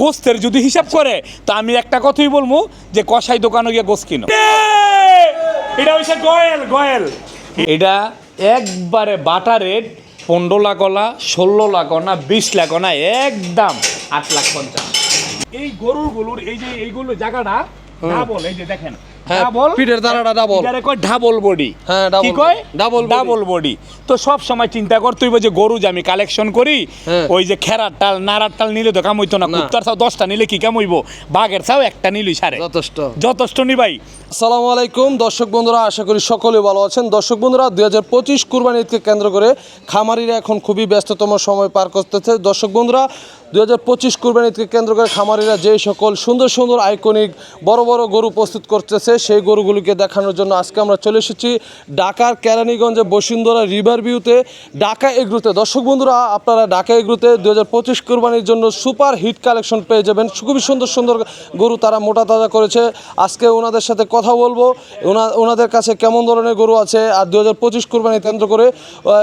গোস্তের যদি হিসাব করে তা আমি একটা কথাই বলব যে কষাই দোকানে গিয়ে গোস কিনো। এটা হচ্ছে গয়েল গয়েল। এটা একবারে বাটা রেট পনেরো লাখ না ষোলো লাখ না বিশ লাখ না একদম আট লাখ পঞ্চাশ। এই গরুর গরুগুলোর এই যে এইগুলো জায়গাটা ডাবল এই যে দেখেন পিঠের দানাটা double। এটারে কয় ডাবল বডি হ্যাঁ, কি কয়? body, ডাবল বডি তো সব সময় চিন্তা কর তুই যে গরু যে আমি কালেকশন করি হ্যাঁ। ওই যে খেরার টাল নাড়ার টাল নিলে তো কাম হইতো না। কুত্তার চাও দশটা নিলে কি কামইব বাঘের চাও একটা নিলই সারে। যথেষ্ট। যথেষ্ট নি ভাই? আসসালামু আলাইকুম। দর্শক বন্ধুরা, আশা করি সকলে ভালো আছেন। দর্শক বন্ধুরা, দুই হাজার পঁচিশ কুরবানি ঈদকে কেন্দ্র করে খামারিরা এখন খুবই ব্যস্ততম সময় পার করতেছে। দর্শক বন্ধুরা, দুই হাজার পঁচিশ কুরবানি ঈদকে কেন্দ্র করে খামারিরা যে সকল সুন্দর সুন্দর আইকনিক বড় বড় গরু প্রস্তুত করতেছে, সেই গরুগুলিকে দেখানোর জন্য আজকে আমরা চলে এসেছি ঢাকার কেরানীগঞ্জে বসুন্ধরা রিভার ভিউতে, ঢাকা এগ্রুতে। দর্শক বন্ধুরা, আপনারা ঢাকা এগ্রুতে দু হাজার পঁচিশ কুরবানির জন্য সুপার হিট কালেকশন পেয়ে যাবেন। খুবই সুন্দর সুন্দর গরু তারা মোটা তাজা করেছে। আজকে ওনাদের সাথে কথা বলব। ওনা- ওনাদের কাছে কেমন ধরনের গরু আছে আর দু হাজার পঁচিশ কুরবানি কেন্দ্র করে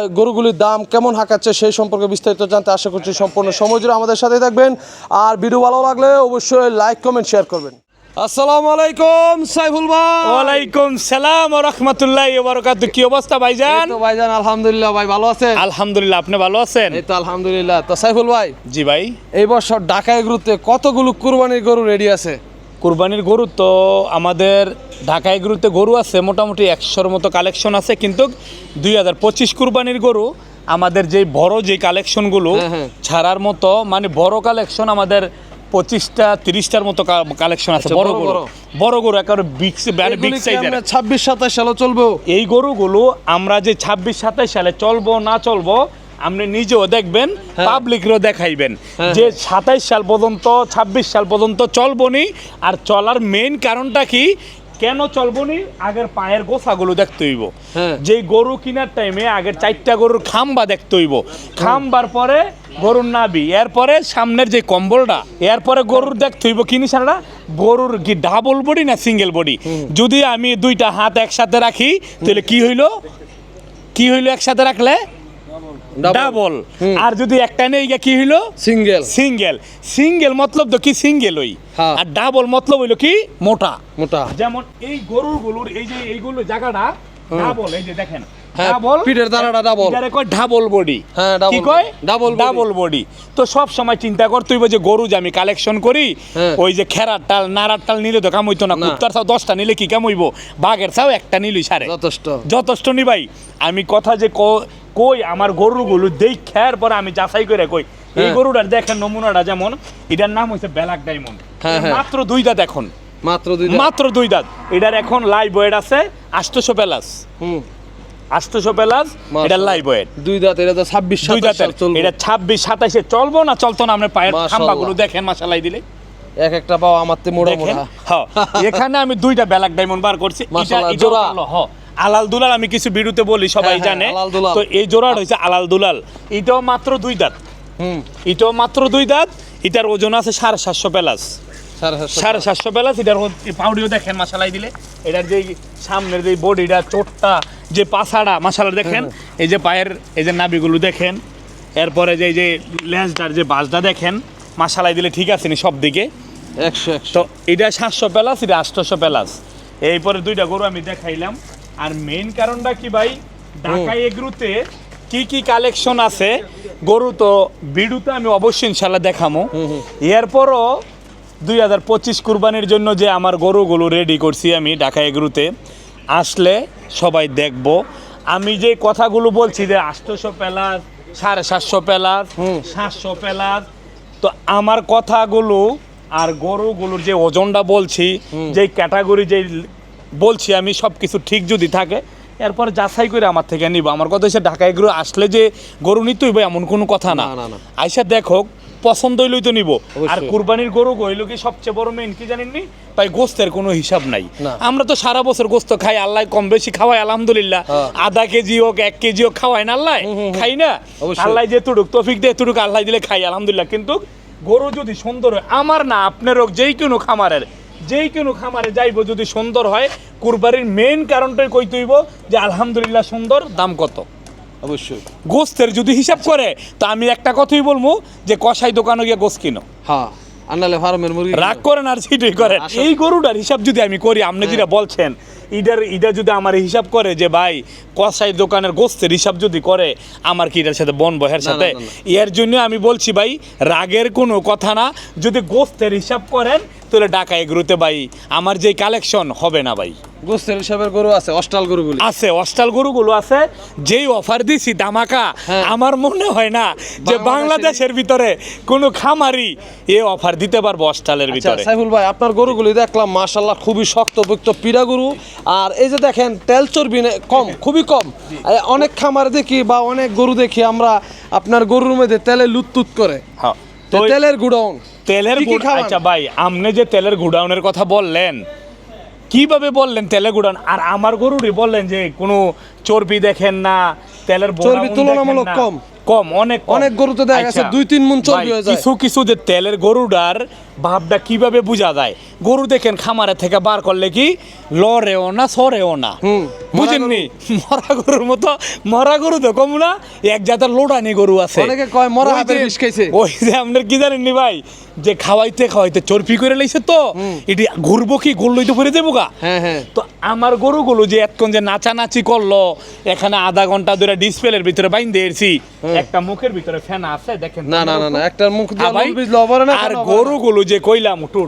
গরুগুলির দাম কেমন হাঁকাচ্ছে সেই সম্পর্কে বিস্তারিত জানতে আশা করছি সম্পূর্ণ সময় জুড়ে আমাদের সাথে থাকবেন। আর ভিডিও ভালো লাগলে অবশ্যই লাইক কমেন্ট শেয়ার করবেন। আসসালামু আলাইকুম সাইফুল ভাই। ওয়ালাইকুম সালাম রহমতুল্লাহ কি অবস্থা ভাইজান? তো ভাইজান আলহামদুলিল্লাহ ভাই ভালো আছেন? আলহামদুলিল্লাহ আপনি ভালো আছেন? এই তো আলহামদুলিল্লাহ। তো সাইফুল ভাই জি ভাই। এই বছর ঢাকা এগ্রুতে কতগুলো কুরবানির গরু রেডি আছে? কুরবানির গরু তো আমাদের ঢাকায় গরুতে গরু আছে মোটামুটি একশোর মতো কালেকশন আছে কিন্তু দুই হাজার পঁচিশ কুরবানির গরু আমাদের যে বড় যে কালেকশনগুলো হ্যাঁ, হ্যাঁ। ছাড়ার মতো মানে বড় কালেকশন আমাদের পঁচিশটা তিরিশটার মতো কালেকশন আছে আচ্ছা, বড় গরু বড়। বড় গরু একেবারে বিগ মানে বিগ সাইজের ছাব্বিশ সাতাশ সালে চলবো এই গরুগুলো আমরা যে ছাব্বিশ সাতাশ সালে চলবো না চলবো আপনি নিজেও দেখবেন হ্যাঁ। পাবলিকরও দেখাইবেন হ্যাঁ, যে সাতাইশ সাল পর্যন্ত ছাব্বিশ সাল পর্যন্ত চলবনি। আর চলার মেইন কারণটা কি? কেন চলবনি? আগের পায়ের গোছাগুলো দেখতে হইব। হ্যাঁ। যে গরু কিনার টাইমে আগের চারটা গরুর খাম্বা দেখতে হইব। খাম্বার পরে গরুর নাবি এরপরে সামনের যে কম্বলটা এরপরে গরুর দেখতে হইব কি নিশানটা? গরুর কি ডাবল বডি না সিঙ্গেল বডি যদি আমি দুইটা হাত একসাথে রাখি তাহলে কি হইল? কি হইল একসাথে রাখলে? ডাবল আর যদি একটা নেই কি হইল? সিঙ্গেল সিঙ্গেল সিঙ্গেল মতলব তো কি সিঙ্গেল ওই? হ্যাঁ। আর ডাবল মতলব হইল কি? মোটা। মোটা। যেমন এই গরুগুলোর এই যে এইগুলো জায়গাটা ডাবল এই যে দেখেন। হ্যাঁ, ডাবল পিঠের দানাটা double। এটারে কয় ডাবল বডি হ্যাঁ, কি কয়? body। ডাবল বডি তো সব সময় চিন্তা কর তুই যে গরু যে আমি কালেকশন করি হ্যাঁ। ওই যে খেরার টাল নাড়ার টাল নিলে তো কামইতো না। না। কুত্তার চাও দশটা নিলে কি কামইব বাঘের চাও একটা নিলই সারে। যথেষ্ট। যথেষ্ট নি ভাই? আমি কথা যে ক- কই আমার গরুগুলো দেখার পরে আমি যাচাই করে কই। এই হ্যাঁ। গরুটার দেখেন নমুনাটা যেমন এটার নাম হচ্ছে ব্ল্যাক ডায়মন্ড। হ্যাঁ, হ্যাঁ। মাত্র দুই দাঁত এখন। মাত্র দুই মাত্র দুই দাঁত। এটার এখন লাইভ ওয়েট আছে আটশোশো প্লাস। হুম। আটশোশো প্লাস এটার লাইভ ওয়েট দুই দাঁত এটা তো ছাব্বিশ দুই চলবে। এটা ছাব্বিশ সাতাশে চলবো না চলতো না আপনার পায়ের। খাম্বাগুলো দেখেন মাসালাই দিলে। এক একটা পাও আমার তে মোড়া হ্যাঁ। এখানে আমি দুইটা ব্ল্যাক ডায়মন্ড বার করছি। এটা জোড়া। হ্যাঁ। আলাল দুলাল আমি কিছু ভিডিওতে বলি সবাই হ্যাঁ, হ্যাঁ, জানে তো এই জোড়াটা হচ্ছে আলাল দুলাল। এটাও মাত্র দুই দাঁত। হুম। এটাও মাত্র দুই দাঁত। এটার ওজন আছে সাড়ে সাতশো প্যালাস। সাড়ে সাতশো প্লাস এটার পাউডিও দেখেন মশালাই দিলে। এটার যে সামনের যে বডিটা চোটটা যে পাছাড়া মশালা দেখেন। এই যে পায়ের এই যে নাবিগুলো দেখেন। এরপরে যে এই যে লেজটার যে বাসটা দেখেন মশালাই দিলে ঠিক আছে নি সব দিকে। একশো একশো। তো এটা সাতশো প্লাস এটা আটশোশো প্লাস এই পরে দুইটা গরু আমি দেখাইলাম। আর মেইন কারণটা কি ভাই? ঢাকায় এগ্রুতে কি কি কালেকশন আছে? গরু তো বিডুতে আমি অবশ্যই ইনশাল্লাহ দেখামো। এরপরও দুই হাজার পঁচিশ কুরবানির জন্য যে আমার গরুগুলো রেডি করছি আমি ঢাকা এগ্রুতে আসলে সবাই দেখব। আমি যে কথাগুলো বলছি যে আটশোশো প্লাস সাড়ে সাতশো প্লাস সাতশো প্লাস তো আমার কথাগুলো আর গরুগুলোর যে ওজনটা বলছি যে ক্যাটাগরি যে বলছি আমি সব কিছু ঠিক যদি থাকে এরপর যাচাই করে আমার থেকে নিব। আমার কথা হচ্ছে ঢাকায় গরু আসলে যে গরু নিতে হইবে এমন কোনো কথা না। না, না, না। আইসা দেখো পছন্দ হইলেই তো নিব। আর কুরবানির গরু হইল কি সবচেয়ে বড় মেইন কি জানেননি তাই গোস্তের কোনো হিসাব নাই। আমরা তো সারা বছর গোস্ত খাই আল্লাহ কম বেশি খাওয়াই আলহামদুলিল্লাহ। হ্যাঁ। আধা কেজি হোক এক কেজি হোক খাওয়াই না আল্লাহ? খাই না? আল্লাহ যে তুড়ুক তফিক দিয়ে তুড়ুক আল্লাহ দিলে খাই আলহামদুলিল্লাহ। কিন্তু গরু যদি সুন্দর হয় আমার না আপনার হোক যেই কোনো খামারের যেই কোনো খামারে যাইবো যদি সুন্দর হয় কুরবানির মেইন কারণটাই কই তুইব যে আলহামদুলিল্লাহ সুন্দর দাম কত? অবশ্যই। গোস্তের যদি হিসাব করে তা আমি একটা কথাই বলব যে কষাই দোকানে গিয়ে গোস্ত কিনো। হ্যাঁ আন্নালে ফার্মের মুরগি রাগ করেন আর সেটাই করেন এই গরুটার হিসাব যদি আমি করি আপনি যেটা বলছেন ইটার ইটা যদি আমার হিসাব করে যে ভাই কসাই দোকানের গোস্তের হিসাব যদি করে আমার কি এটার সাথে বন বহের সাথে। এর জন্য আমি বলছি ভাই রাগের কোনো কথা না। যদি গোস্তের হিসাব করেন তাহলে ডাকা এগুলোতে ভাই আমার যে কালেকশন হবে না ভাই। গোস্তের হিসাবের গরু আছে অস্টাল গরুগুলি। আছে অস্টাল গরুগুলো আছে যেই অফার দিছি দামাকা হ্যাঁ। আমার মনে হয় না যে বাংলাদেশের ভিতরে কোনো খামারি এ অফার দিতে পারব অস্টালের আচ্ছা ভিতরে। সাইফুল ভাই আপনার গরুগুলি দেখলাম মাশাল্লাহ খুবই শক্তপোক্ত পিড়া গরু। আর এই যে দেখেন তেল চর্বি কম খুবই কম। অনেক খামার দেখি বা অনেক গরু দেখি আমরা আপনার গরুর মধ্যে তেলে লুততুত করে। হ্যাঁ। তেলের গুডাউন। তেলের আচ্ছা ভাই আপনি যে তেলের গুডাউনের কথা বললেন কীভাবে বললেন তেলের গুডাউন? আর আমার গরুরই বললেন যে কোনো চর্বি দেখেন না তেলের চর্বি তুলনামূলক কম। কম অনেক। অনেক গরুতে দেখা গেছে আচ্ছা, দুই তিন চর্বি হয়ে যায়। কিছু কিছু যে তেলের গরুটার ভাবটা কীভাবে বোঝা যায়? গরু দেখেন খামারে থেকে বার করলে কি লরেও না সরেও না। বুঝেননি? মরা গরুর মতো মরা গরু তো কম না এক জাতের লোডানি গরু আছে। অনেকে কয় মরা যে- বিষ খাইছে। ওই যে আপনার কি জানেননি ভাই? যে খাওয়াইতে খাওয়াইতে চর্পি করে লাইছে তো এটি ঘুরবো কি গোল্লই তো পরে দেবো গা। হ্যাঁ হ্যাঁ। তো আমার গরুগুলো যে এতক্ষণ যে নাচানাচি করল এখানে আধা ঘণ্টা ধরে ডিসপ্লের ভিতরে বাইন দিয়েছি একটা মুখের ভিতরে ফ্যান আছে দেখেন না না না না একটা মুখ দিয়ে লবণ বীজ লবণ না আর গরুগুলো যে কইলাম উঠু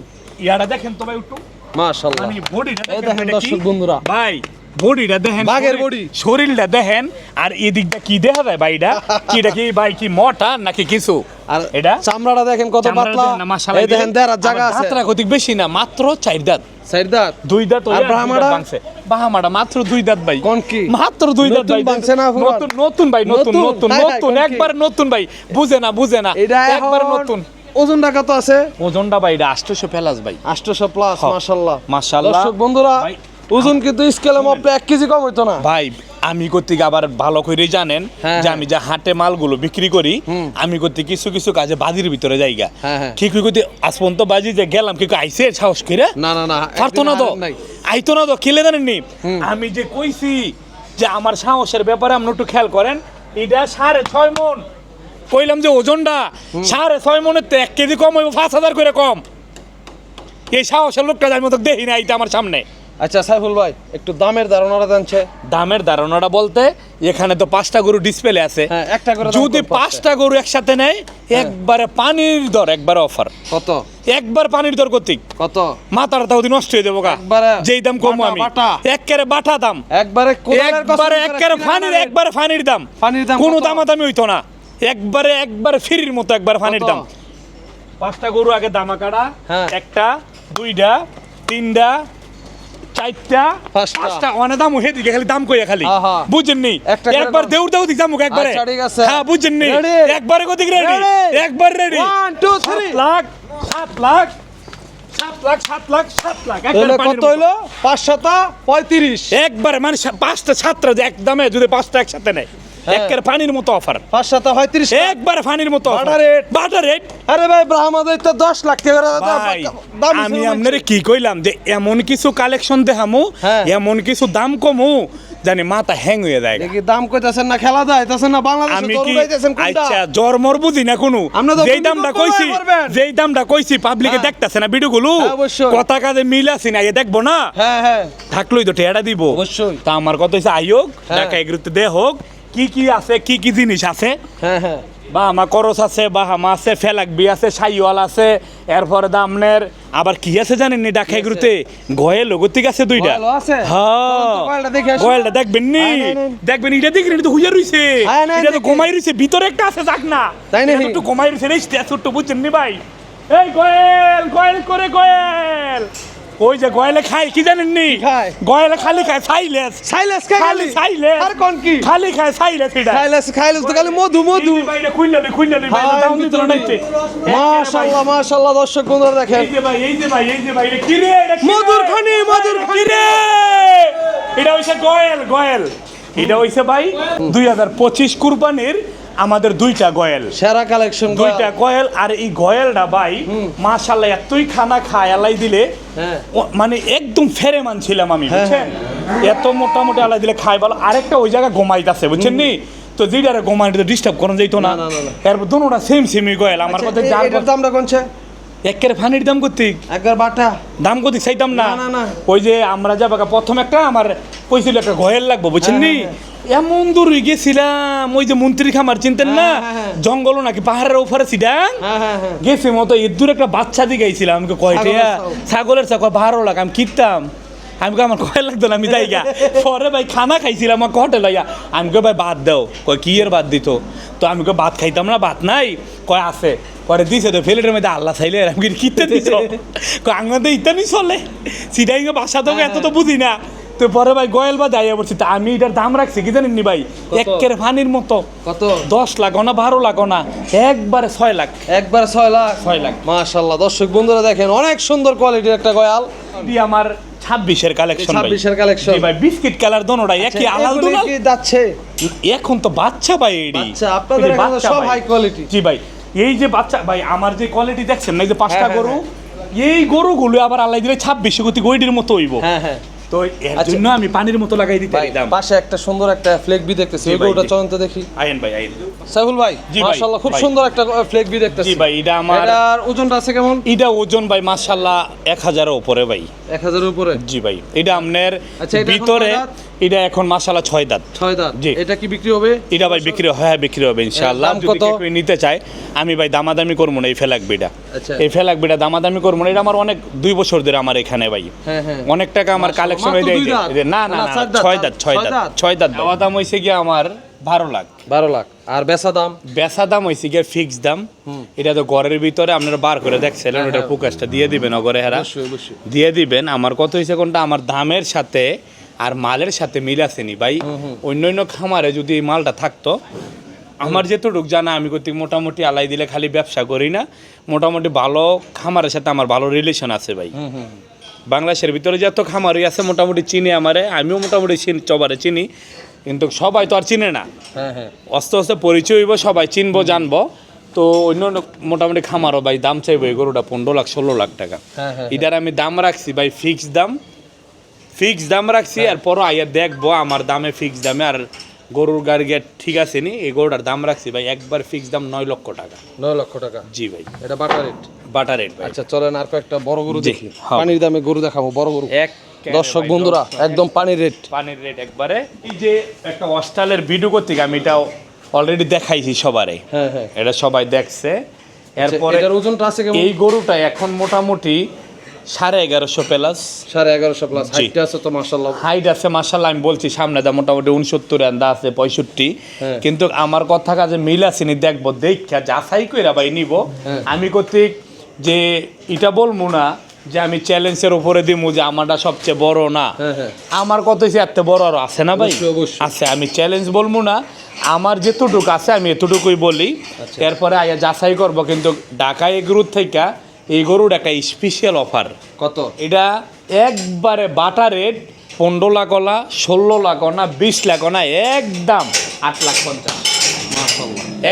ইয়ারা দেখেন তো ভাই উঠু মাশাআল্লাহ। মানে বডিটা দেখেন কি? দর্শক বন্ধুরা। ভাই বডিটা দেখেন বাঘের body। শরীরটা দেখেন আর এদিকটা কি দেখা যায় ভাইটা কি এটা কি ভাই কি মোটা নাকি কিছু আর এটা চামড়াটা দেখেন কত পাতলা এই দেখেন। দেড় জায়গা আছে বেশি না মাত্র চার দাঁত সাইড দাঁত দুই দাঁত আর বাহামাটা? বাহামাটা মাত্র দুই দাঁত ভাই কোন কি? মাত্র দুই দাঁত ভাই ভাঙছে না নতুন নতুন ভাই নতুন নতুন? নতুন? একবার নতুন ভাই বুঝে না বুঝে না এটা একবার নতুন ওজনটা কত আছে ওজনটা ভাই এটা ফেলাস ভাই 800 প্লাস হ্যাঁ। মাশাআল্লাহ মাশাআল্লাহ। দর্শক বন্ধুরা ওজন কিন্তু স্কেলে মাপলে 1 কেজি কম হইতো না। ভাই আমি করতে আবার ভালো করে জানেন হ্যাঁ, যে হ্যাঁ। আমি যে হাটে মালগুলো বিক্রি করি আমি করতে কিছু কিছু কাজে বাজির ভিতরে যাইগা। হ্যাঁ। ঠিক করতে আজ পর্যন্ত বাজি যে গেলাম কি আইসে সাহস করে না না না পারতো না তো? আইতো না তো? খেলে জানেননি আমি যে কইছি যে আমার সাহসের ব্যাপারে আপনি একটু খেয়াল করেন এটা সাড়ে ছয় মন। কইলাম যে ওজনটা সাড়ে ছয় মনের তো এক কেজি কম হইব পাঁচ হাজার করে কম। এই সাহসের লোকটা আমি তো দেখি না এইটা আমার সামনে। আচ্ছা সাইফুল ভাই একটু দামের ধারণাটা জানছে দামের ধারণাটা বলতে এখানে তো পাঁচটা গরু ডিসপ্লে আছে। হ্যাঁ একটা করে যদি পাঁচটা? গরু একসাথে নেয় একবারে পানির দর একবারে অফার কত? একবার পানির দর কর্তৃক কত? মাথার তাও নষ্ট হয়ে দেবো গা। একবারে যেই দাম কমো আমি। বাটা। একবারে বাটা দাম। একবারে একবারে করে একবারে কিনা ফানির। একবারে ফানির দাম। ফানির দাম কোনো? দামাদামি হইতো না। একবারে একবারে ফ্রির মতো একবার ফানির দাম। পাঁচটা গরু আগে দামা কাটা হ্যাঁ। একটা দুইটা তিনটা চারটা পাঁচটা। অনেক দাম হয়ে দিকে খালি দাম কইয়া খালি। বুঝেন নি একবার দেউর দেউ দিক দামুক একবারে। আচ্ছা, ঠিক আছে। হ্যাঁ বুঝেন নি একবারে রেডি একবার রেডি One, two, three. সাত লাখ সাত লাখ কত। হইল? পাঁচ সাতা পঁয়ত্রিশ। একবারে মানে পাঁচটা ছাত্র একদমে যদি পাঁচটা একসাথে নেয়। একের পানির মতো অফার পাঁচ একবারে পানির মতো রেট। আরে ভাই তো দশ লাখ টাকা। আমি আপনারে কি কইলাম যে এমন কিছু কালেকশন দেখামু হ্যাঁ। এমন কিছু দাম কমু জানি মাথা হ্যাং হয়ে যায়। দাম কইতাছেন না খেলা যাইতাছেন না বাংলাদেশে আমি কি আচ্ছা জন্মর বুঝি না কোনো? যেই দামটা কইছি? যেই দামটা কইছি পাবলিকে হ্যাঁ। দেখতাছে না ভিডিওগুলো? হ্যাঁ, অবশ্যই। কথা কাজে মিল আছে না এ দেখব না? হ্যাঁ হ্যাঁ। থাকলোই তো টেয়াটা দিব। অবশ্যই। তা আমার কথা হচ্ছে আইয়োগ হ্যাঁ। ঢাকা এগুলোতে দে হোক কি কি আছে কি কি জিনিস আছে? হ্যাঁ হ্যাঁ। বা আমার করস আছে বা হামা আছে ফেলাক বি আছে সাইওয়াল আছে এরপরে দামনের আবার কি আছে জানেন এগুলোতে গয়ে লগতিক আছে দুইটা? হ্যাঁ। গয়েলটা দেখবেন নি। দেখবেন এটা দেখবেন এটা তো হুইয়া রইছে। এটা তো। ঘুমাই রইছে। ভিতরে একটা আছে যাক না। তাই না একটু ঘুমাই রইছে। রে স্ট্যাচুরটা বুঝছেন নি ভাই? এই গয়েল গয়েল করে গয়েল। ওই যে গয়েলে খায় কি জানেন নি? গয়েলে খালি খায় সাইলেস। সাইলেস খায় খালি সাইলেস। আর কোন কি? খালি খায় সাইলেস এটা। সাইলেস খাইলেস তো খালি মধু মধু। দে, ভাই, এটা হায়, দাম দিতে ভিতরে নাইছে। মাশাআল্লাহ মাশাআল্লাহ দর্শক বন্ধুরা দেখেন। এই যে ভাই, এই যে ভাই, এই যে ভাই, এটা কি রে? এটা মধুর খনি, মধুর কি রে? এটা হইছে গয়েল, গয়েল। এটা হইছে ভাই দুই হাজার পঁচিশ কুরবানির আমাদের দুইটা গয়েল। সেরা কালেকশন দুইটা গয়েল আর এই গয়েলটা ভাই মাশাল্লাহ এতই খানা খায় আলাই দিলে। হ্যাঁ। মানে একদম ফেরে মান ছিলাম আমি হ্যাঁ, বুঝছেন? এত মোটামুটি আলাই দিলে খাই ভালো। আরেকটা ওই জায়গায় ঘুমাইতেছে বুঝছেন নি? তো যেটারে ঘুমাইতে ডিস্টার্ব করা যাইতো না। এরপর দুটোটা সেম সেমই গয়েল। আমার কথা যার এটার দামটা কোনছে? একের ফানির দাম করতে একবার বাটা। দাম কত চাইতাম না? না। ওই যে আমরা যাবা প্রথম একটা আমার কইছিল একটা গয়েল লাগবো বুঝছেন নি? এমন দূর গেছিলাম ওই যে মন্ত্রী খামার চিনতেন না? হ্যাঁ, হ্যাঁ, হ্যাঁ। জঙ্গল নাকি পাহাড়ের ওপরে সিডাং গেছে মতো এর দূর একটা বাচ্চা দিয়ে গেছিলাম আমি কয়টা ছাগলের ছাগল। ছাগলের ছাগল বারো লাখ আমি কিনতাম আমি আমার কয় লাগতো না আমি যাই গা পরে ভাই খানা খাইছিলাম আমার কটে লাইয়া। আমি কই ভাই ভাত দাও। কয় কি এর ভাত দিত? তো আমি কই ভাত খাইতাম না ভাত নাই। কয় আছে। পরে দিছে তো ফেলেটের মধ্যে আল্লাহ চাইলে আমি কিনতে দিছ কয় আঙ্গাতে ইতানি চলে। সিটাই বাসা তো এত তো বুঝি না। তো পরে ভাই গয়েল বা যাইয়া পড়ছি তা আমি এটার দাম রাখছি কি জানেন নি ভাই? একের মতো। কত? দশ লাখ না বারো লাখ না একবারে ছয় লাখ। একবার ছয় লাখ? ছয় লাখ। মাশাল্লাহ দর্শক বন্ধুরা দেখেন অনেক সুন্দর কোয়ালিটির একটা গয়াল। এটি আমার ছাব্বিশের কালেকশন ছাব্বিশের কালেকশন ভাই বিস্কিট কালার দোনোটাই একই আলাল দুলাল। যাচ্ছে? এখন তো বাচ্চা ভাই এডি বাচ্চা, আপনাদের সব high quality। জি ভাই এই যে বাচ্চা ভাই আমার যে কোয়ালিটি দেখছেন না এই যে পাঁচটা হ্যাঁ, গরু এই গরুগুলো আবার আল্লাহ দিলে ছাব্বিশে গতি গইডির মতো হইব। হ্যাঁ হ্যাঁ। তো এর আচ্ছা। জন্য আমি পানির মতো লাগাই দিতে দাম পাশে একটা সুন্দর একটা ফ্লেগ বি দেখতেছি। জি ওই গরুটা চলন্ত দেখি। আইন ভাই আইন। সাইফুল ভাই মাশাআল্লাহ খুব সুন্দর একটা ফ্লেগ বি দেখতেছি। জি ভাই এটা আমার এটার ওজনটা আছে কেমন? এটা ওজন ভাই মাশাল্লাহ এক হাজারের উপরে ভাই। এক হাজারের উপরে? জি ভাই এটা আপনার আচ্ছা, এখন ভিতরে এটা এখন মাশাল্লাহ ছয় দাঁত। ছয় দাঁত। জি। এটা কি বিক্রি হবে? এটা ভাই বিক্রি হয় হ্যাঁ বিক্রি হবে ইনশাআল্লাহ। এর যদি কত? কেউ নিতে চায় আমি ভাই দামাদামি করব না এই ফেলাক বিটা আচ্ছা। এই ফেলাক বিটা দামাদামি করব না এটা আমার অনেক দুই বছর ধরে আমার এখানে ভাই। হ্যাঁ হ্যাঁ। অনেক টাকা আমার মাশাআল্লাহ, কালেকশন হয়ে দুই না না ছয় দাঁত ছয় দাঁত? ছয় দাঁত দেওয়া দাম হয়েছে গিয়ে আমার বারো লাখ। বারো লাখ। আর বেচা দাম? বেচা দাম হয়েছে গিয়ে ফিক্স দাম। এটা তো ঘরের ভিতরে আপনারা বার করে দেখছিলেন হ্যাঁ, ওটা হ্যাঁ। দিয়ে দিবেন অগরে হেরা। দিয়ে দিবেন। আমার কত হয়েছে কোনটা? আমার দামের সাথে আর মালের সাথে মিল আসেনি। ভাই অন্য অন্য খামারে যদি এই মালটা থাকতো আমার যেতটুক জানা আমি কর্তৃক মোটামুটি আলাই দিলে খালি ব্যবসা করি না। মোটামুটি ভালো খামারের সাথে আমার ভালো রিলেশন আছে ভাই। বাংলাদেশের ভিতরে যত খামারই আছে মোটামুটি চিনি আমারে আমিও মোটামুটি চিন- চবারে চিনি কিন্তু সবাই তো আর চিনে না। হ্যাঁ হ্যাঁ। আস্তে আস্তে পরিচয় হইব সবাই চিনবো জানব। তো অন্য অন্য মোটামুটি খামারও ভাই দাম চাইব এই গরুটা পনেরো লাখ ষোলো লাখ টাকা। হ্যাঁ, এটার আমি দাম রাখছি ভাই ফিক্স দাম। ফিক্স দাম রাখছি আর পরও আইয়া দেখব আমার দামে ফিক্স দামে আর গরুর গাড়ি গেট ঠিক আছে নি? এই গরুটার দাম রাখছি ভাই একবার ফিক্স দাম নয় লক্ষ টাকা। নয় লক্ষ টাকা? জি ভাই। এটা বাটা রেট বাটার রেট ভাই। আচ্ছা চলেন আর কয়েকটা বড় গরু দেখি। হ্যাঁ। পানির দামে গরু দেখাবো বড় গরু। এক দর্শক বন্ধুরা একদম পানির রেট পানির রেট একবারে। এই যে একটা অস্টালের ভিডিও করতে আমি এটাও অলরেডি দেখাইছি সবারে। হ্যাঁ হ্যাঁ। এটা সবাই দেখছে। আচ্ছা, এরপরে এটার ওজনটা আছে কেমন? এই গরুটা এখন মোটামুটি সাড়ে এগারোশো প্লাস সাড়ে এগারোশো প্লাস জি। হাইটটা আছে তো মার্শাল্লাহ হাইট আছে মাসাল্লাহ আমি বলছি সামনে দা মোটামুটি উনসত্তর আন্দা আছে পঁয়ষট্টি হ্যাঁ। কিন্তু আমার কথা কাজে মিল আসেনি দেখব দেখা যাচাই কইরা ভাই নিব হ্যাঁ। আমি কর্তৃক যে এটা বলব না যে আমি চ্যালেঞ্জের উপরে দিমু যে আমারটা সবচেয়ে বড় না হ্যাঁ। আমার কত এত বড় আর আছে না ভাই। আছে আমি চ্যালেঞ্জ বলব না আমার যেতটুকু আছে আমি এতটুকুই বলি আচ্ছা। এরপরে আয়া যাচাই করব কিন্তু ঢাকা এগুরুর থেকে এই গরুর একটা স্পেশাল অফার কত? এটা একবারে বাটা রেট পনেরো লাখ না ষোলো লাখ না বিশ লাখ না একদম। আট লাখ পঞ্চাশ।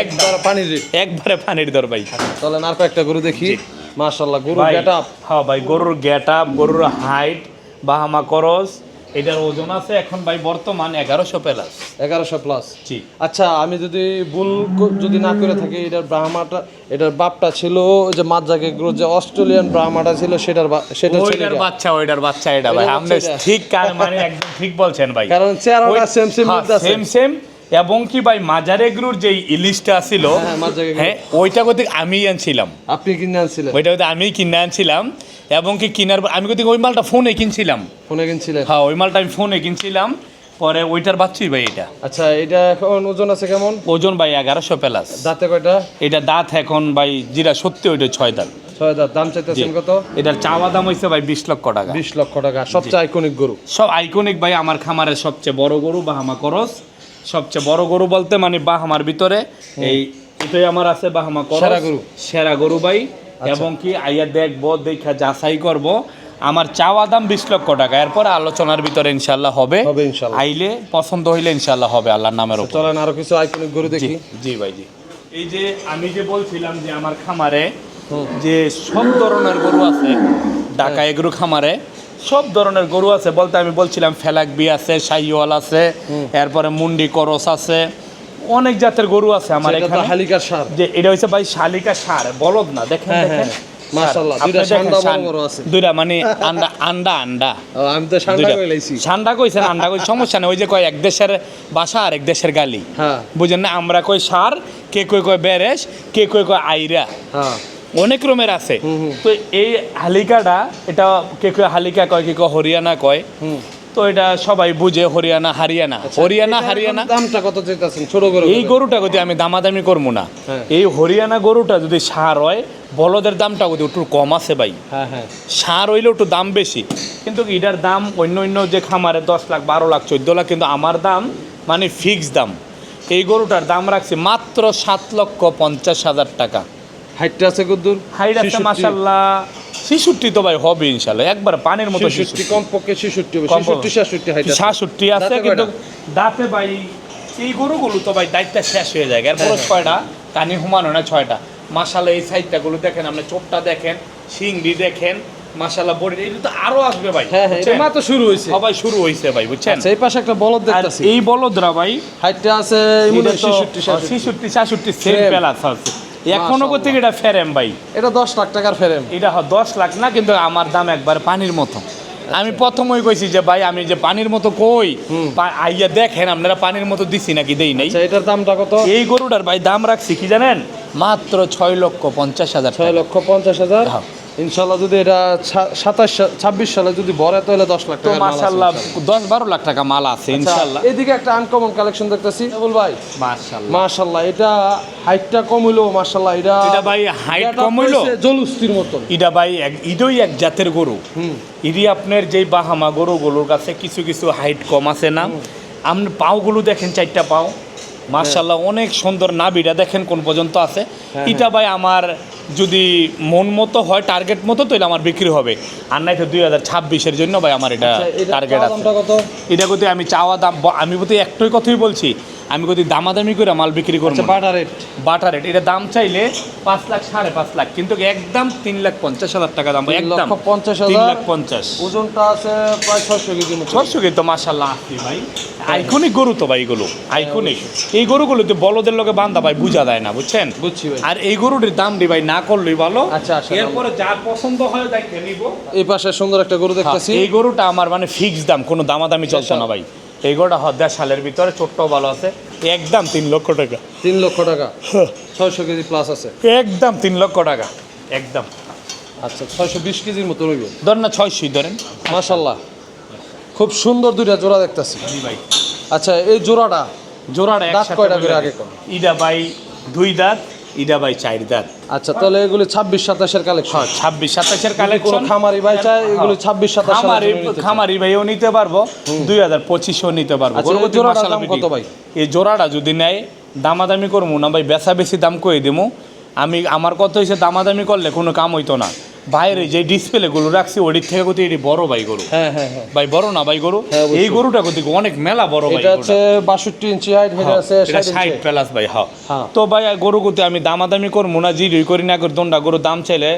একবার পানির রেট একবারে পানির দর ভাই। চলেন আর কয়েকটা গরু দেখি। জি। মার্শাল্লাহ গরু ভাই, গেট আপ হ্যাঁ ভাই গরুর গেট আপ গরুর হাইট বাহামা করস এটার ওজন আছে এখন ভাই বর্তমান এগারোশো প্লাস। এগারোশো প্লাস। জি। আচ্ছা আমি যদি ভুল যদি না করে থাকি এটার ব্রাহ্মাটা এটার বাপটা ছিল যে মাঝাকে গ্রো যে অস্ট্রেলিয়ান ব্রাহ্মাটা ছিল সেটার সেটা ছিল ওইটার বাচ্চা ওইটার বাচ্চা এটা ভাই। আপনি ঠিক মানে একদম ঠিক বলছেন ভাই। কারণ চেহারাটা সেম সেম। সেম সেম এবং কি ভাই মাজারে গ্রুর যে ইলিশটা ছিল হ্যাঁ, ওইটা কোথায় আমি আনছিলাম। আপনি কিনে আনছিলেন? ওইটা হয়তো আমি কিনে আনছিলাম এবং কি কিনার আমি কোথায় ওই মালটা ফোনে কিনছিলাম। ফোনে কিনছিলেন? হ্যাঁ ওই মালটা আমি ফোনে কিনছিলাম পরে ওইটার বাচ্চুই ভাই এটা। আচ্ছা এটা এখন ওজন আছে কেমন? ওজন ভাই এগারোশো প্লাস। দাঁতে কয়টা? এটা দাঁত এখন ভাই জিরা সত্যি ওইটা ছয় দাঁত। ছয় দাঁত দাম চাইতেছেন কত? এটার চাওয়া দাম হয়েছে ভাই বিশ লক্ষ টাকা। বিশ লক্ষ টাকা সবচেয়ে আইকনিক গরু। সব আইকনিক ভাই আমার খামারের সবচেয়ে বড় গরু বাহামা করস। সবচেয়ে বড় গরু বলতে মানে বাহামার ভিতরে। এই এটাই আমার আছে বাহামা সেরা গরু। সেরা গরু ভাই। এবং কি আইয়া দেখব দেখা যাচাই করব। আমার চাওয়া দাম বিশ লক্ষ টাকা। এরপর আলোচনার ভিতরে ইনশাল্লাহ হবে। হবে আইলে পছন্দ হইলে ইনশাল্লাহ হবে আল্লাহর নামের উপর। চলেন আরও কিছু আইকনিক গরু দেখি। জি ভাই জি। এই যে আমি যে বলছিলাম যে আমার খামারে যে সব ধরনের গরু আছে ঢাকা এগুলো খামারে সব ধরনের গরু আছে। বলতে আমি বলছিলাম ফেলাকবি আছে শাহিওয়াল আছে এরপরে মুন্ডি করস আছে অনেক জাতের গরু আছে আমার এখানে। হালিকার সার। যে এটা হচ্ছে ভাই শালিকা সার বলদ না দেখেন হ্যাঁ, দেখেন। দুইটা দেখেন ঠান্ডা বড় শান- বড় আছে। দুইটা মানে আন্ডা আন্ডা আন্ডা। ও, আমি তো ঠান্ডা দুইটা। করে লাইছি ঠান্ডা কইছেন আন্ডা কই সমস্যা নেই ওই যে কয় এক দেশের ভাষা আর এক দেশের গালি। বুঝেন না আমরা কই সার কে কই কয় বেরেশ কে কই কয় আইরা। হ্যাঁ। অনেক রকমের আছে। তো এই হালিকাটা এটা কে কয় হালিকা কয় কে কয় হরিয়ানা কয় তো এটা সবাই বুঝে হরিয়ানা হারিয়ানা। হরিয়ানা আচ্ছা, হারিয়ানা। দামটা কত চাইতেছেন? ছোট করে এই গরুটা যদি আমি দামাদামি করব না। হ্যাঁ। এই হরিয়ানা গরুটা যদি সার হয় বলদের দামটা যদি একটু কম আছে ভাই। হ্যাঁ হ্যাঁ। সার হইলে একটু দাম বেশি। কিন্তু এটার দাম অন্য অন্য যে খামারে দশ লাখ বারো লাখ চোদ্দ লাখ কিন্তু আমার দাম মানে ফিক্স দাম। এই গরুটার দাম রাখছি মাত্র সাত লক্ষ পঞ্চাশ হাজার টাকা। হাইটটা আছে কদ্দুর হাইট আছে 66 মাসাল্লাহ তো ভাই হবে ইনশাল্লাহ একবার পানির মতো ছেষট্টি কমপক্ষে ছেষট্টি হবে ছেষট্টি সাতষট্টি হাইট আছে। কিন্তু দাঁতে ভাই এই গরুগুলো তো ভাই দায়িত্ব শেষ হয়ে যায় এরপরে ছয়টা কানি হুমানো না ছয়টা। এই সাইডটা গুলো দেখেন আপনি চোখটা দেখেন সিংড়ি দেখেন মাসাল্লাহ বডি এটা তো আরও আসবে ভাই হ্যাঁ হ্যাঁ এটা বুঝছেন? শুরু হয়েছে। সবাই শুরু হয়েছে ভাই বুঝছেন? আচ্ছা এই পাশে একটা বলদ দেখতাছি। এই বলদরা ভাই হাইটটা আছে এটা তো ছেষট্টি সাতষট্টি ছিষট্টি সাতষট্টি সেম Frame। প্যালাস আছে। এখনও। থেকে এটা ফেরেম ভাই? এটা দশ লাখ টাকার ফেরেম। এটা দশ লাখ না কিন্তু আমার দাম একবার পানির মতো। আমি প্রথমই কইছি যে ভাই আমি যে পানির মতো কই আইয়া দেখেন আপনারা পানির মতো দিছি নাকি দেই নাই? আচ্ছা এটার দামটা কত? এই গরুটার ভাই দাম রাখছি কি জানেন? মাত্র ছয় লক্ষ পঞ্চাশ হাজার ছয় লক্ষ পঞ্চাশ হাজার? হ্যাঁ। ইনশাল্লাহ যদি এটা সাতাশ ছাব্বিশ সালে যদি ভরে তাহলে দশ লাখ টাকা মাশাল্লাহ দশ বারো লাখ টাকা মাল আছে ইনশাল্লাহ এদিকে একটা আনকমন কালেকশন দেখতেছি। বল ভাই মাশাল্লাহ মাশাল্লাহ এটা হাইটটা কম হইল মাশাল্লাহ এটা এটা ভাই এটা কম হইল? জলুস্তির মতন। ইটা ভাই এক ইডই এক জাতের গরু। হুম। ইডি আপনার যেই বাহামা গরুগুলোর কাছে কিছু কিছু হাইট কম আছে না। আপনি পাওগুলো দেখেন চারটা পাও। মার্শাল্লাহ অনেক সুন্দর নাবিটা দেখেন কোন পর্যন্ত আছে। হ্যাঁ, এটা ভাই আমার যদি মন মতো হয় টার্গেট মতো তাহলে আমার বিক্রি হবে। আর নাই তো দুই হাজার ছাব্বিশের জন্য ভাই আমার এটা আচ্ছা, এটা টার্গেট আছে। এটা যদি আমি চাওয়া দাম আমি বলতে একটাই কথাই বলছি আমি যদি দামাদামি করে মাল বিক্রি করব আচ্ছা না। বাটা রেট বাটার রেট এটা দাম চাইলে পাঁচ লাখ সাড়ে পাঁচ লাখ কিন্তু একদম তিন লাখ পঞ্চাশ হাজার টাকা দাম। একদম পঞ্চাশ তিন হাজার। লাখ পঞ্চাশ। ওজনটা আছে প্রায় ছয়শো কেজির মতো। ছশো কিন্তু মাসাল্লাহ আসছি ভাই। আইকনিক গরু তো ভাই এগুলো আইকনিক। এই গরুগুলোতে বলদের লোকে বান্ধা ভাই বুঝা দেয় না বুঝছেন? বুঝছি ভাই। আর এই গরুটির দাম দি ভাই না করলেই ভালো। আচ্ছা, আচ্ছা, এরপরে যার পছন্দ হয় দেখে নিব। এই পাশে সুন্দর একটা গরু দেখতেছি। এই গরুটা আমার মানে ফিক্স দাম কোনো দামাদামি চলছে না ভাই। এই গরুটা হদ্দা সালের ভিতরে ছোট্ট ভালো আছে। একদম তিন লক্ষ টাকা। তিন লক্ষ টাকা? ছয়শো কেজি প্লাস আছে। একদম তিন লক্ষ টাকা। একদম। আচ্ছা ছয়শো বিশ কেজির মতো রইবে ধরেন না ছয়শই ধরেন। মাশাল্লাহ খুব সুন্দর দুইটা জোড়া দেখতেছি। ভাই। আচ্ছা এই জোড়াটা জোড়াটা দাঁত কয়টা করে আগে? ইডা ভাই দুই দাঁত। ইডা ভাই চার দাঁত আচ্ছা তাহলে এগুলো ছাব্বিশ সাতাশের কালেকশন হ্যাঁ ছাব্বিশ সাতাশের কালেকশন খামারি ভাই চাই এগুলো ছাব্বিশ সাতাশ খামারি খামারি ভাইও নিতে পারব দুই হাজার পঁচিশও নিতে পারব। আচ্ছা, কত ভাই? এই জোড়াটা যদি নেয় দামাদামি করব না ভাই বেচা বেশি দাম কয়ে দেবো আমি আমার কত হয়েছে দামাদামি করলে কোনো কাম হইতো না। বাইরে যে ডিসপ্লে গুলো রাখছি ওটির থেকে কত এটি বড় ভাই গরু। হ্যাঁ হ্যাঁ হ্যাঁ। ভাই বড় না ভাই গরু? হ্যাঁ, এই গরুটা কত অনেক মেলা বড় ভাই এটা। হচ্ছে বাষট্টি ইঞ্চি হাইট এটা আছে এটা ষাট ষাট ইঞ্চি। প্লাস ভাই হ্যাঁ। হ্যাঁ। তো ভাই গরু গুতে আমি দামাদামি করব না জিরুই করি না করে দোনটা গরু দাম চাইলে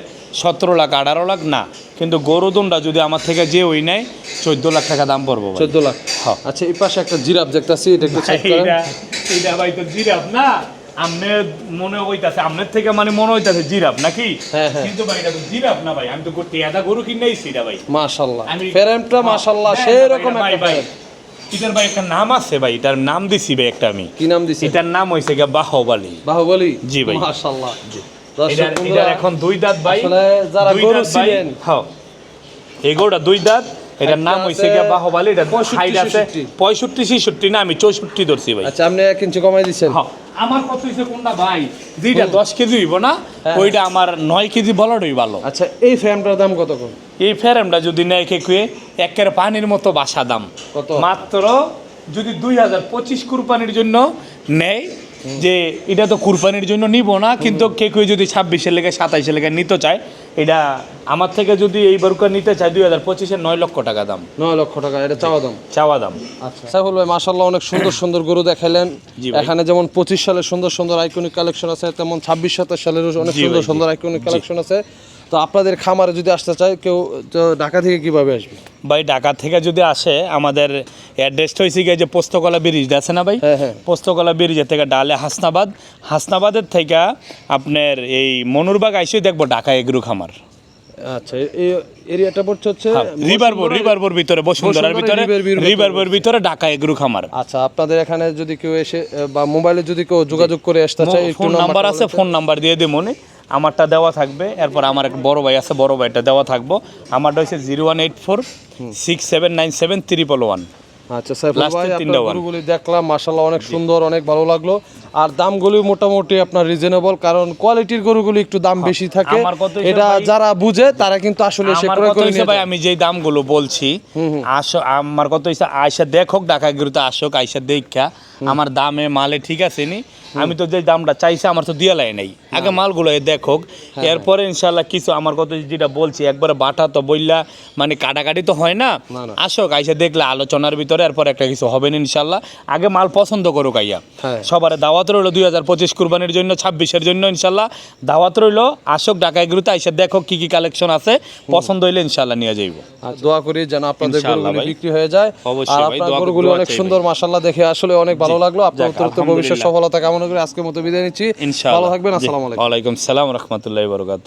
সতেরো লাখ আঠারো লাখ না। কিন্তু গরু দোনটা যদি আমার থেকে যে ওই নেয় চোদ্দ লাখ টাকা দাম পড়ব ভাই। চোদ্দ লাখ। হ্যাঁ। আচ্ছা এই পাশে একটা জিরাফ দেখতেছি এটা একটু চেক করেন। এইটা ভাই তো জিরাফ না। আমনে মনে হইতাছে আমনের থেকে মানে মনে হইতাছে জিরাফ নাকি? হ্যাঁ, হ্যাঁ। কিন্তু ভাই এটা তো জিরাফ না ভাই আমি তো এদা গরু কিনেছি এটা ভাই। মাশাল্লাহ। আমি- ফ্রেমটা হ্যাঁ, সেই রকম একটা ভাই। এটার ভাই একটা নাম আছে ভাই এটার নাম দিছি ভাই একটা আমি। কি নাম দিছে এটার নাম হইছে গিয়া বাহবালি। বাহুবলি? জি ভাই। দর্শক এটার এখন দুই দাঁত ভাই। আসলে যারা গরু ছিলেন হ্যাঁ। এই গরুটা দুই দাঁত এটার নাম হইছে গিয়া বাহবালি এটা হাইট আছে পঁয়ষট্টি ছেষট্টি না আমি চৌষট্টি ধরছি ভাই। আচ্ছা আপনি এক ইঞ্চি কমাই দিচ্ছেন। হ্যাঁ, আমার কত হইছে কোনটা ভাই? যেটা দশ কেজি হইব না হ্যাঁ। ওইটা আমার নয় কেজি বলাটাই ভালো। আচ্ছা এই ফ্রেমটার দাম কত এই ফেরেমটা যদি নেয় কে কুয়ে একের পানির মতো বাসা দাম। কত? মাত্র যদি দুই হাজার পঁচিশ কুরবানির জন্য নেয় যে এটা তো কুরবানির জন্য নিব না কিন্তু কে কেউ যদি ছাব্বিশের লেগে সাতাইশের লেগে নিতে চায় এটা আমার থেকে যদি এই বারুকা নিতে চাই দুই হাজার পঁচিশে নয় লক্ষ টাকা দাম। নয় লক্ষ টাকা এটা চাওয়া দাম? চাওয়া দাম। আচ্ছা। সাইফুল ভাই মাসাল্লাহ অনেক সুন্দর সুন্দর গরু দেখালেন এখানে যেমন পঁচিশ সালের সুন্দর সুন্দর আইকনিক কালেকশন আছে তেমন ছাব্বিশ সাতাশ সালের অনেক সুন্দর সুন্দর। আইকনিক কালেকশন আছে। তো আপনাদের খামারে যদি আসতে চায় কেউ তো ঢাকা থেকে কীভাবে আসবে? ভাই ঢাকা থেকে যদি আসে আমাদের অ্যাড্রেসটা হয়েছে গিয়ে যে পোস্তকলা ব্রিজ আছে না ভাই? হ্যাঁ, হ্যাঁ। পোস্তকলা ব্রিজের থেকে ডালে হাসনাবাদ। হাসনাবাদের থেকে আপনার এই মনুরবাগ আইসে দেখব ঢাকা এগ্রু খামার। আচ্ছা এই এরিয়াটা পড়ছে হচ্ছে রিভারবোর বসুন্ধরা- রিভারবোর ভিতরে বসুন্ধরার ভিতরে ভিতরে। রিভারবোর ভিতরে ঢাকা এগ্রু খামার। আচ্ছা আপনাদের এখানে যদি কেউ এসে বা মোবাইলে যদি কেউ যোগাযোগ করে আসতে চায় ফোন নাম্বার আছে ফোন নাম্বার দিয়ে দেবো আমারটা দেওয়া থাকবে এরপর আমার এক বড় ভাই আছে বড় ভাইটা দেওয়া থাকব। আমারটা হচ্ছে zero one eight four six seven nine seven triple one. আচ্ছা আপনার দেখলাম মাসাল্লাহ অনেক সুন্দর অনেক ভালো লাগল। আর দামগুলি মোটামুটি আপনার রিজনেবল কারণ কোয়ালিটির গরুগুলি একটু দাম বেশি থাকে। এটা যারা বুঝে তারা কিন্তু আসলে সে ক্রয় করে নিয়ে ভাই আমি যেই দামগুলো বলছি আসো আমার কথা হচ্ছে আয়সা দেখোক ঢাকা গিরুতে আসুক আয়সা দেখা আমার দামে মালে ঠিক আছে নি? আমি তো যে দামটা চাইছি আমার তো দিয়ে লাই নাই। আগে মালগুলো দেখোক হ্যাঁ, এরপরে ইনশাল্লাহ কিছু আমার কথা যেটা বলছি একবারে বাটা তো বললা মানে কাটাকাটি তো হয় না। না। আইসা দেখলে আলোচনার ভিতরে এরপর একটা কিছু হবে না ইনশাল্লাহ আগে মাল পছন্দ করুক আইয়া। সবার সবার দাওয়াত রইল দুই হাজার পঁচিশ কুরবানির জন্য ছাব্বিশের জন্য ইনশাল্লাহ। দাওয়াত রইল আসক ঢাকায় গুরুতে আইসে দেখো কি কি কালেকশন আছে পছন্দ হইলে ইনশাল্লাহ নিয়ে যাইব। দোয়া করি যেন আপনাদের বিক্রি হয়ে যায়। আর আপনার গরুগুলো অনেক সুন্দর মাশাআল্লাহ দেখে আসলে অনেক ভালো লাগল। আপনার উত্তরোত্তর ভবিষ্যৎ সফলতা কামনা করে আজকের মতো বিদায় নিচ্ছি। ভালো থাকবেন আসসালামাইকুম আসসালামু আলাইকুম। সালাম রহমতুল্লাহ বরকাত